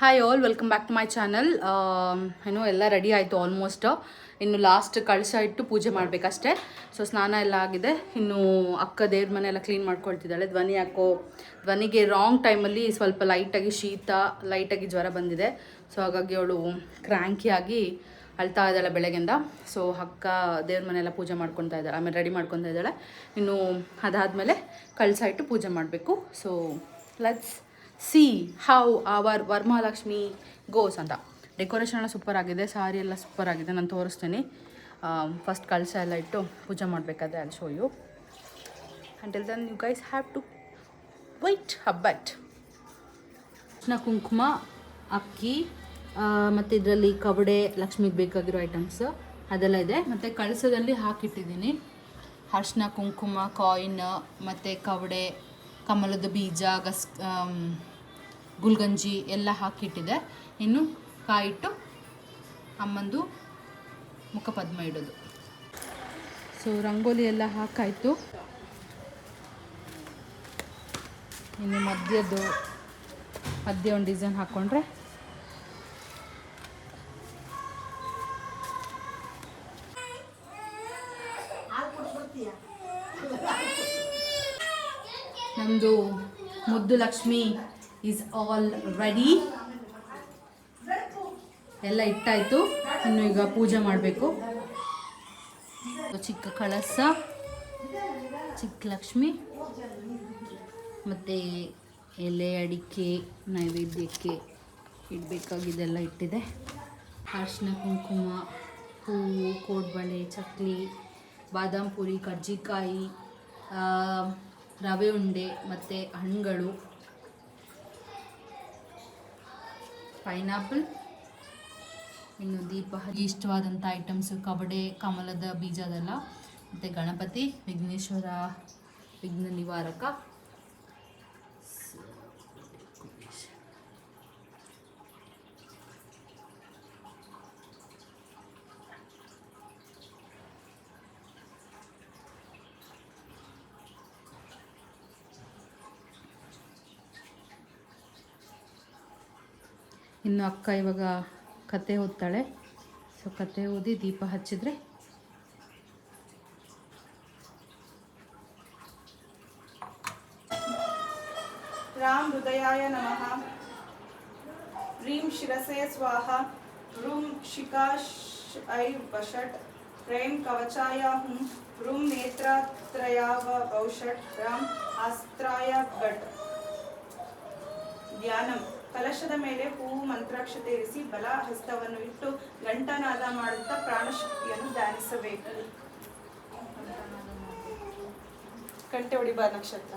Hi all welcome back to my channel ಏನು ಎಲ್ಲ ready ಆಯಿತು ಆಲ್ಮೋಸ್ಟ್ ಇನ್ನು ಲಾಸ್ಟ್ ಕಳಶ ಇಟ್ಟು ಪೂಜೆ ಮಾಡಬೇಕಷ್ಟೇ. ಸೊ ಸ್ನಾನ ಎಲ್ಲ ಆಗಿದೆ. ಇನ್ನು ಅಕ್ಕ ದೇವ್ರ ಮನೆ ಎಲ್ಲ ಕ್ಲೀನ್ ಮಾಡ್ಕೊಳ್ತಿದ್ದಾಳೆ. ಧ್ವನಿ ಯಾಕೋ, ಧ್ವನಿಗೆ ರಾಂಗ್ ಟೈಮಲ್ಲಿ ಸ್ವಲ್ಪ ಲೈಟಾಗಿ ಶೀತ ಲೈಟಾಗಿ ಜ್ವರ ಬಂದಿದೆ. ಸೊ ಹಾಗಾಗಿ ಅವಳು ಕ್ರ್ಯಾಂಕಿ ಆಗಿ ಅಳ್ತಾ ಇದ್ದಾಳೆ ಬೆಳಗ್ಗೆಂದ ಸೊ ಅಕ್ಕ ದೇವ್ರ ಮನೆಯೆಲ್ಲ ಪೂಜೆ ಮಾಡ್ಕೊತಾ ಇದ್ದಾಳೆ. ಆಮೇಲೆ ರೆಡಿ ಮಾಡ್ಕೊತಾ ಇದ್ದಾಳೆ. ಇನ್ನು ಅದಾದಮೇಲೆ ಕಳಸ ಇಟ್ಟು ಪೂಜೆ ಮಾಡಬೇಕು. So let's see how our Varamahalakshmi goes ಅಂತ. ಡೆಕೋರೇಷನ್ ಎಲ್ಲ ಸೂಪರ್ ಆಗಿದೆ ಸಾರಿ ಎಲ್ಲ ಸೂಪರ್ ಆಗಿದೆ ನಾನು ತೋರಿಸ್ತೀನಿ. ಫಸ್ಟ್ ಕಳಸ ಎಲ್ಲ ಇಟ್ಟು ಪೂಜೆ ಮಾಡಬೇಕಾದ್ರೆ ಅಲ್ಲಿ show you until then you guys have to wait ಹಬ್ಬಟ್ ಅರ್ಶಿನ ಕುಂಕುಮ ಅಕ್ಕಿ ಮತ್ತು ಇದರಲ್ಲಿ ಕವಡೆ ಲಕ್ಷ್ಮಿಗೆ ಬೇಕಾಗಿರೋ ಐಟಮ್ಸ್ ಅದೆಲ್ಲ ಇದೆ. ಮತ್ತು ಕಳಸದಲ್ಲಿ ಹಾಕಿಟ್ಟಿದ್ದೀನಿ. ಅರ್ಶಿನ ಕುಂಕುಮ ಕಾಯಿನ್ ಮತ್ತು ಕವಡೆ ಕಮಲದ ಬೀಜ ಗಸ್ ಆಮ್, ಗುಲ್ಗಂಜಿ ಎಲ್ಲ ಹಾಕಿಟ್ಟಿದೆ. ಇನ್ನು ಕಾಯಿಟ್ಟು ಅಮ್ಮಂದು ಮುಖಪದ್ಮ ಇಡೋದು. ಸೊ ರಂಗೋಲಿ ಎಲ್ಲ ಹಾಕಾಯಿತು. ಇನ್ನು ಮಧ್ಯದ್ದು ಮಧ್ಯ ಒಂದು ಡಿಸೈನ್ ಹಾಕ್ಕೊಂಡ್ರೆ ನಮ್ಮದು ಮುದ್ದು ಲಕ್ಷ್ಮಿ ಈಸ್ ಆಲ್ ರೆಡಿ ಎಲ್ಲ ಇಟ್ಟಾಯಿತು. ಇನ್ನು ಈಗ ಪೂಜೆ ಮಾಡಬೇಕು. ಚಿಕ್ಕ ಕಳಸ, ಚಿಕ್ಕ ಲಕ್ಷ್ಮಿ, ಮತ್ತು ಎಲೆ ಅಡಿಕೆ, ನೈವೇದ್ಯಕ್ಕೆ ಇಡಬೇಕಾಗಿದ್ದೆಲ್ಲ ಇಟ್ಟಿದೆ. ಅರಿಶಿನ ಕುಂಕುಮ, ಹೂವು, ಕೋಡ್ಬಳೆ, ಚಕ್ಲಿ, ಬಾದಾಮ್ ಪುರಿ, ಕರ್ಜಿಕಾಯಿ ರವೆ ಉಂಡೆ, ಮತ್ತು ಹಣ್ಣುಗಳು. ಪೈನಾಪಲ್. ಇನ್ನು ದೀಪ ಇಷ್ಟವಾದಂಥ ಐಟಮ್ಸ್ ಕಬಡೆ ಕಮಲದ ಬೀಜ ಅದೆಲ್ಲ. ಮತ್ತು ಗಣಪತಿ ವಿಘ್ನೇಶ್ವರ ವಿಘ್ನ ನಿವಾರಕ. ಇನ್ನು ಅಕ್ಕ ಇವಾಗ ಕತೆ ಓದ್ತಾಳೆ. ಸೊ ಕತೆ ಓದಿ ದೀಪ ಹಚ್ಚಿದ್ರೆ ರಾಮ್ ಹೃದಯಾಯ ನಮಃ. ರೀಂ ಶಿರಸೆ ಸ್ವಾಹ. ರೂಂ ಶಿಖಾ ಐ ವಷಟ್. ಪ್ರೇಮ್ ಕವಚಾಯ ಹುಂ ರೂಂ ನೇತ್ರತ್ರಯಾವ ಔಷಟ್ ರಾಮ್ ಅಸ್ತ್ರಾಯ ಭಟ್. ಧ್ಯಾನಂ. ಕಲಶದ ಮೇಲೆ ಹೂವು ಮಂತ್ರಾಕ್ಷತೆ ಇರಿಸಿ ಬಲ ಹಸ್ತವನ್ನು ಇಟ್ಟು ಗಂಟನಾದ ಮಾಡುತ್ತಾ ಪ್ರಾಣಶಕ್ತಿಯನ್ನು ಧ್ಯಾನಿಸಬೇಕು. ಗಂಟೆ ಹೊಡಿಬಾರ ನಕ್ಷತ್ರ.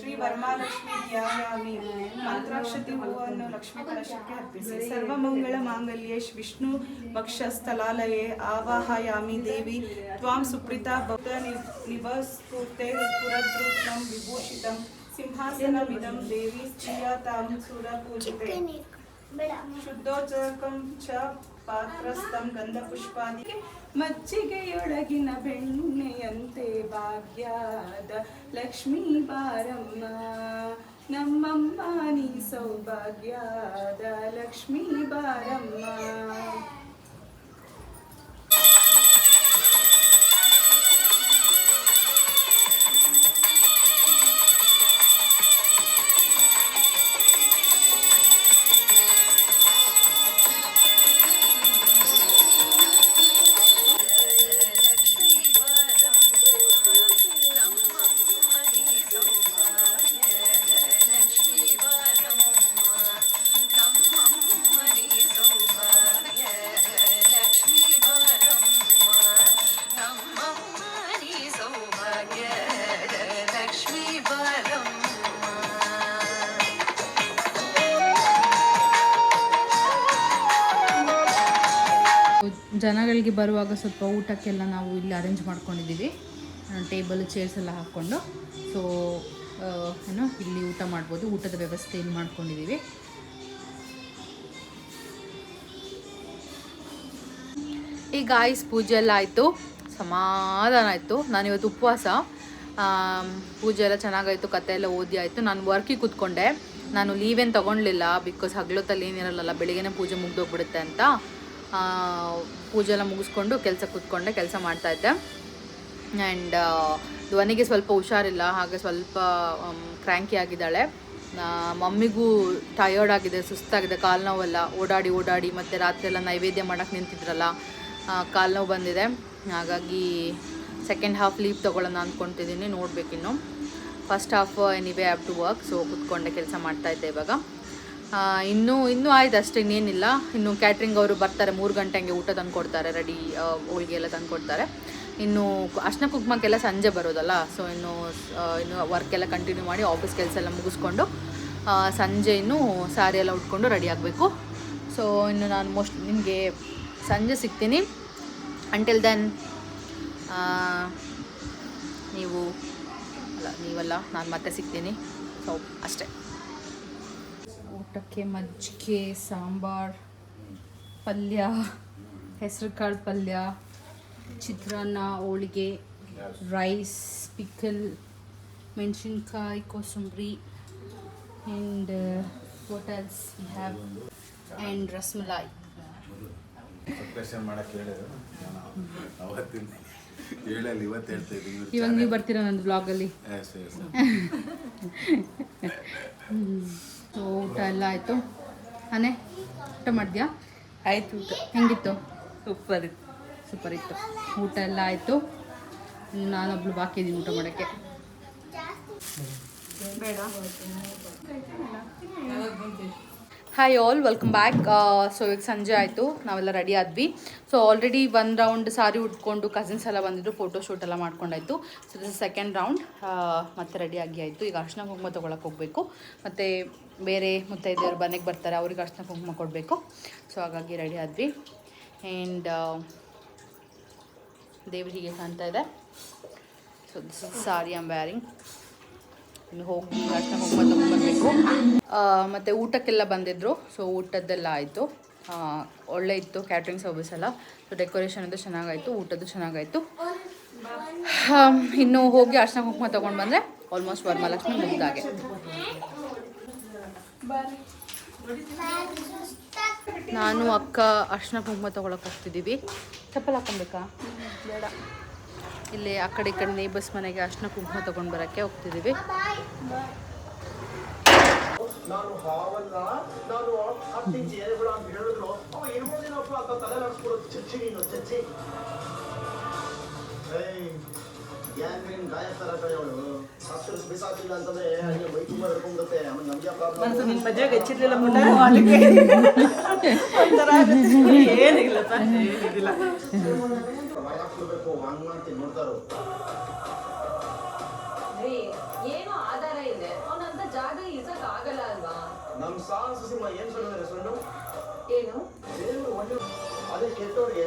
ಶ್ರೀ ವರಮಹಾಲಕ್ಷ್ಮಿ ಧ್ಯಾಯಾಮಿ ಮಂತ್ರಾಕ್ಷತಿ ಹೂವನ್ನು ಲಕ್ಷ್ಮೀ ಕಲಶಕ್ಕೆ ಅರ್ಪಿಸಿ ಸರ್ವಮಂಗಳ ಮಾಂಗಲ್ಯೇ ವಿಷ್ಣು ವಕ್ಷಸ್ಥಲಾಲಯೇ ಆವಾಹಯಾಮಿ ದೇವಿ ತ್ವಾಂ ಸುಪ್ರೀತಾ ಭಕ್ತ ನಿಭಸ್ತುತೆ ಪುರದ್ರುತಂ ವಿಭೂಷಿತಂ ಸಿಂಹಾಸನಮಿದಂ ದೇವಿ ಸ್ತ್ರೀಯತಾಂ ಸುರಪೂಜಿತೆ ಶುದ್ಧೋಚಕಂ ಚ ಪಾತ್ರಸ್ಥಂ ಗಂಧಪುಷ್ಪಾದಿ ಮಜ್ಜಿಗೆಯೊಳಗಿನ ಬೆಣ್ಣೆಯಂತೆ ಭಾಗ್ಯದ ಲಕ್ಷ್ಮೀ ಬಾರಮ್ಮ. ನಮ್ಮಮ್ಮ ನೀ ಸೌಭಾಗ್ಯದ ಲಕ್ಷ್ಮೀ ಬಾರಮ್ಮ. ಜನಗಳಿಗೆ ಬರುವಾಗ ಸ್ವಲ್ಪ ಊಟಕ್ಕೆಲ್ಲ ನಾವು ಇಲ್ಲಿ ಅರೇಂಜ್ ಮಾಡ್ಕೊಂಡಿದ್ದೀವಿ. ಟೇಬಲ್ ಚೇರ್ಸ್ ಎಲ್ಲ ಹಾಕ್ಕೊಂಡು. ಸೊ ಏನು, ಇಲ್ಲಿ ಊಟ ಮಾಡ್ಬೋದು. ಊಟದ ವ್ಯವಸ್ಥೆ ಇಲ್ಲಿ ಮಾಡ್ಕೊಂಡಿದ್ದೀವಿ. ಈಗ ಗಾಯ್ಸ್ ಪೂಜೆ ಎಲ್ಲ ಆಯಿತು. ಸಮಾಧಾನ ಆಯಿತು. ನಾನಿವತ್ತು ಉಪವಾಸ. ಪೂಜೆ ಎಲ್ಲ ಚೆನ್ನಾಗಾಯಿತು. ಕತೆ ಎಲ್ಲ ಓದಿ ಆಯಿತು. ನಾನು ವರ್ಕಿಗೆ ಕೂತ್ಕೊಂಡೆ. ನಾನು ಲೀವೇನು ತೊಗೊಳ್ಲಿಲ್ಲ ಬಿಕಾಸ್ ಹಗ್ಲೊತ್ತಲ್ಲಿ ಏನಿರಲ್ಲ ಬೆಳಿಗ್ಗೆನೇ ಪೂಜೆ ಮುಗ್ದೋಗ್ಬಿಡುತ್ತೆ ಅಂತ. ಪೂಜೆ ಎಲ್ಲ ಮುಗಿಸ್ಕೊಂಡು ಕೆಲಸ ಕೂತ್ಕೊಂಡೆ ಕೆಲಸ ಮಾಡ್ತಾಯಿದ್ದೆ ಆ್ಯಂಡ್ ಧ್ವನಿಗೆ ಸ್ವಲ್ಪ ಹುಷಾರಿಲ್ಲ, ಹಾಗೆ ಸ್ವಲ್ಪ ಕ್ರ್ಯಾಂಕಿ ಆಗಿದ್ದಾಳೆ. ಮಮ್ಮಿಗೂ ಟಯರ್ಡ್ ಆಗಿದೆ, ಸುಸ್ತಾಗಿದೆ, ಕಾಲು ನೋವೆಲ್ಲ. ಓಡಾಡಿ ಓಡಾಡಿ, ಮತ್ತು ರಾತ್ರಿ ಎಲ್ಲ ನೈವೇದ್ಯ ಮಾಡೋಕ್ಕೆ ನಿಂತಿದ್ರಲ್ಲ ಕಾಲು ನೋವು ಬಂದಿದೆ. ಹಾಗಾಗಿ ಸೆಕೆಂಡ್ ಹಾಫ್ ಲೀವ್ ತೊಗೊಳ್ಳೋಣ ಅಂದ್ಕೊತಿದ್ದೀನಿ ನೋಡಬೇಕಿನ್ನು first half anyway have to work so ಕೂತ್ಕೊಂಡೆ ಕೆಲಸ ಮಾಡ್ತಾಯಿದ್ದೆ ಇವಾಗ. ಇನ್ನೂ ಇನ್ನೂ ಆಯ್ತು ಅಷ್ಟೇ, ಇನ್ನೇನಿಲ್ಲ. ಇನ್ನು ಕ್ಯಾಟ್ರಿಂಗ್ ಅವರು ಬರ್ತಾರೆ, ಮೂರು ಗಂಟೆ ಹಂಗೆ ಊಟ ತಂದು ಕೊಡ್ತಾರೆ ರೆಡಿ ಹೋಳಿಗೆ ಎಲ್ಲ ತಂದು ಕೊಡ್ತಾರೆ. ಇನ್ನು ಅರ್ಶನ ಕುಂಕುಮಕ್ಕೆಲ್ಲ ಸಂಜೆ ಬರೋದಲ್ಲ ಸೊ ಇನ್ನು ಇನ್ನು ವರ್ಕ್ ಎಲ್ಲ ಕಂಟಿನ್ಯೂ ಮಾಡಿ ಆಫೀಸ್ ಕೆಲಸ ಎಲ್ಲ ಮುಗಿಸ್ಕೊಂಡು ಸಂಜೆ ಇನ್ನು ಸ್ಯಾರಿ ಎಲ್ಲ ಉಟ್ಕೊಂಡು ರೆಡಿ ಆಗಬೇಕು. ಸೊ ಇನ್ನು ನಾನು ಮೋಸ್ಟ್ ನಿಮಗೆ ಸಂಜೆ ಸಿಗ್ತೀನಿ. ಅಂಟಿಲ್ ದೆನ್ ನೀವು, ಅಲ್ಲ, ನೀವಲ್ಲ, ನಾನು ಮತ್ತೆ ಸಿಗ್ತೀನಿ. ಸೊ ಅಷ್ಟೇ. ಊಟಕ್ಕೆ ಮಜ್ಜಿಗೆ ಸಾಂಬಾರ್ ಪಲ್ಯ ಹೆಸರುಕಾಳು ಪಲ್ಯ ಚಿತ್ರಾನ್ನ ಹೋಳಿಗೆ ರೈಸ್ ಪಿಕಲ್ ಮೆಣಸಿನ್ಕಾಯಿ ಕೋಸಂಬರಿ and what else we have and rasmalai. ಇವಾಗ ನೀವು ಬರ್ತೀರಾ ನನ್ನ ಬ್ಲಾಗಲ್ಲಿ ಹ್ಞೂ ಸೊ ಊಟ ಎಲ್ಲ ಆಯಿತು. ಅನೇ ಊಟ ಮಾಡಿದ್ಯಾ? ಆಯ್ತು ಊಟ. ಹೆಂಗಿತ್ತು? ಸೂಪರ್ ಇತ್ತು. ಸೂಪರ್ ಇತ್ತು. ಊಟ ಎಲ್ಲ ಆಯಿತು. ನಾನೊಬ್ಳು ಬಾಕಿ ಇದ್ದೀನಿ ಊಟ ಮಾಡೋಕ್ಕೆ. Hi all welcome back so ಈಗ ಸಂಜೆ ಆಯಿತು. ನಾವೆಲ್ಲ ರೆಡಿ ಆದ್ವಿ. So already one round sari ಉಟ್ಕೊಂಡು ಕಸಿನ್ಸ್ ಎಲ್ಲ ಬಂದಿದ್ರು ಫೋಟೋ ಶೂಟ್ ಎಲ್ಲ ಮಾಡ್ಕೊಂಡಾಯ್ತು. ಸೊ ದಿಸ್ ಸೆಕೆಂಡ್ ರೌಂಡ್ ಮತ್ತೆ ರೆಡಿ ಆಗಿ ಆಯಿತು. ಈಗ ಅರ್ಶಿನ ಕುಂಕುಮ ತೊಗೊಳಕ್ಕೆ ಹೋಗಬೇಕು. ಮತ್ತು ಬೇರೆ ಮುತ್ತೈದೆಯವರು ಮನೆಗೆ ಬರ್ತಾರೆ, ಅವ್ರಿಗೆ ಅರ್ಶಿನ ಕುಂಕುಮ ಕೊಡಬೇಕು. ಸೊ ಹಾಗಾಗಿ ರೆಡಿ ಆದ್ವಿ. ಆ್ಯಂಡ್ ದೇವ್ರು ಹೀಗೆ ಕಾಣ್ತಾ ಇದೆ. So this sari I'm wearing ಇನ್ನು ಹೋಗಿ ಅರ್ಶಿನ ಕುಂಕುಮ ತಗೊಂಡ್ಬರ್ಬೇಕು ಮತ್ತು ಊಟಕ್ಕೆಲ್ಲ ಬಂದಿದ್ದರು ಸೊ ಊಟದ್ದೆಲ್ಲ ಆಯಿತು. ಒಳ್ಳೆ ಇತ್ತು ಕ್ಯಾಟ್ರಿಂಗ್ ಸರ್ವಿಸ್ ಎಲ್ಲ. ಸೊ ಡೆಕೋರೇಷನ್ ಅದು ಚೆನ್ನಾಗಾಯಿತು ಊಟದ್ದು ಚೆನ್ನಾಗಾಯಿತು. ಇನ್ನು ಹೋಗಿ ಅರ್ಶನ ಕುಂಕುಮ ತೊಗೊಂಡು ಬಂದರೆ ಆಲ್ಮೋಸ್ಟ್ ವರಮಹಾಲಕ್ಷ್ಮಿ ಮುಗ್ದಾಗೆ ನಾನು ಅಕ್ಕ ಅರ್ಶನ ಕುಂಕುಮ ತೊಗೊಳಕ್ಕೆ ಹೋಗ್ತಿದ್ದೀವಿ. ಚಪ್ಪಲ್ ಹಾಕೊಬೇಕಾ? ಬೇಡ. ಇಲ್ಲಿ ಆ ಕಡೆ ಈ ಕಡೆ ನೇಬರ್ಸ್ ಮನೆಗೆ ಅರ್ಶನ ಕುಂಕುಮ ತೊಗೊಂಡು ಬರೋಕ್ಕೆ ಹೋಗ್ತಿದ್ದೀವಿ. ನಾನು ಹಾವಲ್ಲ ನಾನು ಅತ್ತಿ ಜೇನುಗಳು ಅಂತ ಹೇಳಿದ್ರು. ಅವ ಇರ್ಬೋದೇನಪ್ಪ ಅಂತ ತಲೆ ನಡೆಸ್ಕೊಡೋದು ಚಚ್ಚಿ ನೀನು ಚಚ್ಚಿ. ಗ್ಯಾಂಗ್ರೀನ್ ಗಾಯ ತರ ಕಡೆ ಅವಳು? ಹತ್ತು ಬಿಸಾಕಿಲ್ಲ ಅಂತಂದ್ರೆ ಹಂಗೆ ಮೈ ತುಂಬ ಹಿಡ್ಕೊಂಡ್ಬಿಡುತ್ತೆ. ಆಮೇಲೆ ನಮಗೆ ಪ್ರಾಬ್ಲಮ್? ನಿನ್ ಮದ್ವೆಗೆ ಹಚ್ಚಿರ್ಲಿಲ್ಲ ಪುಟ್ಟ ಅದಕ್ಕೆ? ಒಂಥರ ಏನಿಲ್ಲ ಹಂಗ್ ಮಾಡ್ತೀನಿ ನೋಡ್ತಾರೋ ಅವ್ರು ಸಾಹಸ ಸಿನಿಮಾ ಏನ್ ಸೊಲ್ಲು ಸೊಲ್ಲು ಏನು? ದೇವರು ಒಳ್ಳೆ ಅದೇ ಕೆಟ್ಟವ್ರಿಗೆ.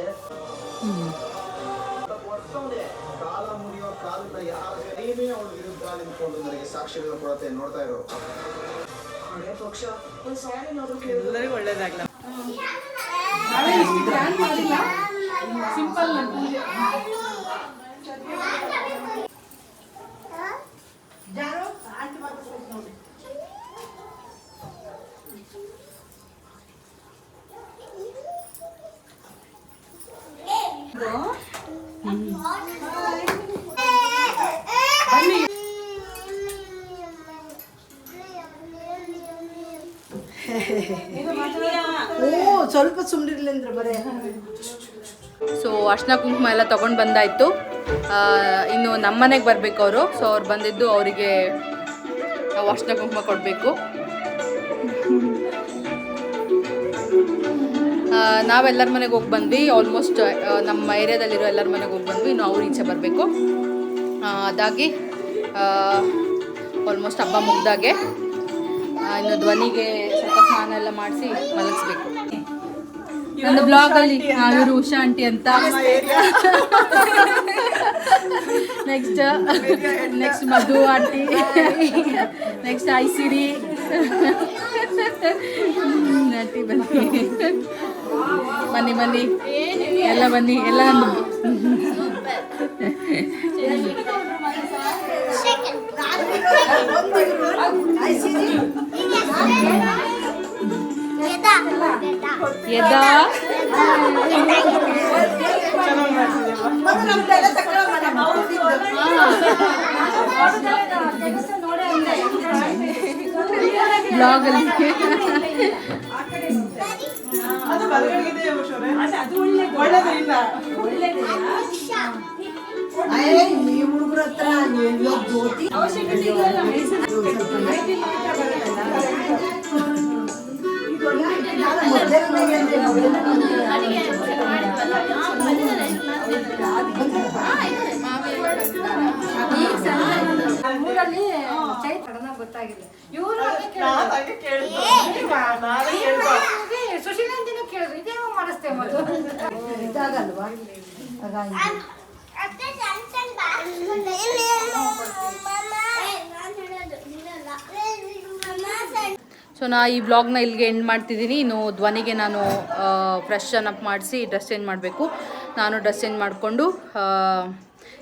ವರ್ತವನೆ ಕಾಲ ಮುಗಿಯೋ ಕಾಲದ ಯಾರ ನೀನೇ ಅವಳ ವಿರುದ್ಧ ನಿಂತ್ಕೊಂಡು ನನಗೆ ಸಾಕ್ಷಿಗಳ ಕೊರತೆ ನೋಡ್ತಾ ಇರೋ ಪಕ್ಷ. ಒಂದು ಸಾರಿ ಎಲ್ಲರಿಗೂ ಒಳ್ಳೇದಾಗ್ಲ. ನಾವೇ ಮಾಡಿಲ್ಲ. ಸಿಂಪಲ್ ಪೂಜೆ. ಬರೇ? ಸೊ ಅರ್ಶನ ಕುಂಕುಮ ಎಲ್ಲ ತೊಗೊಂಡು ಬಂದಾಯಿತು. ಇನ್ನು ನಮ್ಮ ಮನೆಗೆ ಬರಬೇಕು ಅವರು. ಸೊ ಅವ್ರು ಬಂದಿದ್ದು ಅವರಿಗೆ ನಾವು ಅರ್ಶನ ಕುಂಕುಮ ಕೊಡಬೇಕು. ನಾವೆಲ್ಲರ ಮನೆಗೆ ಹೋಗಿ ಬಂದ್ವಿ. ಆಲ್ಮೋಸ್ಟ್ ನಮ್ಮ ಏರಿಯಾದಲ್ಲಿರೋ ಎಲ್ಲರ ಮನೆಗೆ ಹೋಗಿ ಬಂದ್ವಿ. ಇನ್ನು ಅವ್ರು ಈಚೆ ಬರಬೇಕು. ಅದಾಗಿ ಆಲ್ಮೋಸ್ಟ್ ಹಬ್ಬ ಮುಗ್ದಾಗೆ ಇನ್ನು ಧ್ವನಿಗೆ ಸ್ವಲ್ಪ ಸ್ನಾನ ಎಲ್ಲ ಮಾಡಿಸಿ ಮಲಗಿಸ್ಬೇಕು. ಒಂದು ಬ್ಲಾಗ್ ಅಲ್ಲಿ ಇವರು ಉಷಾ ಆಂಟಿ ಅಂತ next next Madhu aunty next Aisiri aunty ಬನ್ನಿ ಬನ್ನಿ ಬನ್ನಿ ಎಲ್ಲ ಬನ್ನಿ ಎಲ್ಲ ನಂದು ಎದಾ ಮತ್ತೆ ನಮ್ದೆಲ್ಲ ತಗೊಳ್ಳೋಣ, ಮಾಡ್ತಿದ್ದು. ಬ್ಲಾಗ್ ಅಲ್ಲಿ ಅದು ಬಲಗಡೆಗಿದೆ ಶೋರೆ ಒಳ್ಳೇದು ಇಲ್ಲ ಅಯ್ಯ, ಈ ಹುಡುಗ್ರ ಹತ್ರ ಎಲ್ಲೋ ಜ್ಯೋತಿ ಗೊತ್ತಾಗಿಲ್ಲ ಇವರು ನಾನು ಹಾಗೆ ಕೇಳಿದ್ದು ನಾನೇ ಕೇಳಿದ್ದು ಸುಶೀಲಂತಿನ ಕೇಳಿದ್ರು ಇದೇ ಮಾಡಿಸ್ತೇವೆ ಮೊದಲು ಇದಾಗಲ್ವಾ ಸೊ ನಾ ಈ ವ್ಲಾಗ್ನ ಇಲ್ಲಿಗೆ ಎಂಡ್ ಮಾಡ್ತಿದ್ದೀನಿ. ಇನ್ನು ಧ್ವನಿಗೆ ನಾನು ಫ್ರೆಶ್ ಅಪ್ ಮಾಡಿಸಿ ಡ್ರೆಸ್ ಚೇಂಜ್ ಮಾಡಬೇಕು. ನಾನು ಡ್ರೆಸ್ ಚೇಂಜ್ ಮಾಡಿಕೊಂಡು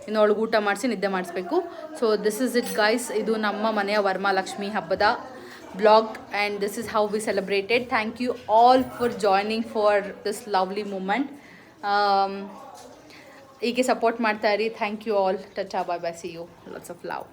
ಇನ್ನು ಅವಳಿಗೆ ಊಟ ಮಾಡಿಸಿ ನಿದ್ದೆ ಮಾಡಿಸ್ಬೇಕು. So this is it guys ಇದು ನಮ್ಮ ಮನೆಯ ವರ್ಮಾಲಕ್ಷ್ಮಿ ಹಬ್ಬದ blog and this is how we celebrated thank you all for joining for this lovely moment ಹೀಗೆ ಸಪೋರ್ಟ್ ಮಾಡ್ತಾ ಇರಿ. Thank you all touch bye bye see you lots of love